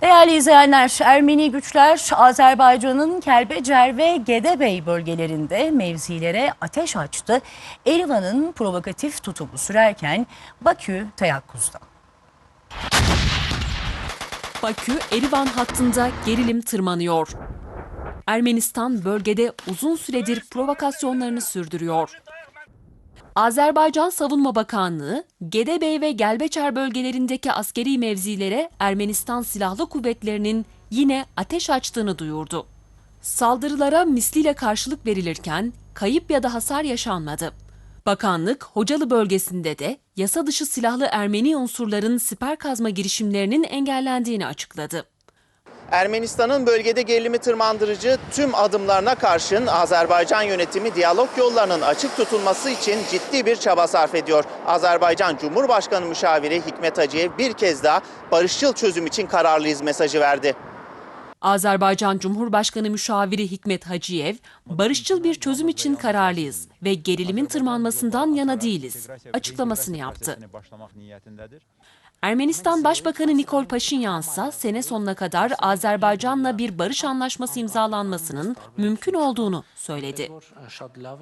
Değerli izleyenler, Ermeni güçler Azerbaycan'ın Kelbecer ve Gedebey bölgelerinde mevzilere ateş açtı. Erivan'ın provokatif tutumu sürerken Bakü teyakkuzda. Bakü, Erivan hattında gerilim tırmanıyor. Ermenistan bölgede uzun süredir provokasyonlarını sürdürüyor. Azerbaycan Savunma Bakanlığı, Gedebey ve Gelbeçer bölgelerindeki askeri mevzilere Ermenistan Silahlı Kuvvetleri'nin yine ateş açtığını duyurdu. Saldırılara misliyle karşılık verilirken kayıp ya da hasar yaşanmadı. Bakanlık, Hocalı bölgesinde de yasa dışı silahlı Ermeni unsurların siper kazma girişimlerinin engellendiğini açıkladı. Ermenistan'ın bölgede gerilimi tırmandırıcı tüm adımlarına karşın Azerbaycan yönetimi diyalog yollarının açık tutulması için ciddi bir çaba sarf ediyor. Azerbaycan Cumhurbaşkanı Müşaviri Hikmet Hacıyev bir kez daha barışçıl çözüm için kararlıyız mesajı verdi. Azerbaycan Cumhurbaşkanı Müşaviri Hikmet Hacıyev, barışçıl bir çözüm için kararlıyız ve gerilimin tırmanmasından yana değiliz açıklamasını yaptı. Ermenistan Başbakanı Nikol Paşinyan ise sene sonuna kadar Azerbaycan'la bir barış anlaşması imzalanmasının mümkün olduğunu söyledi.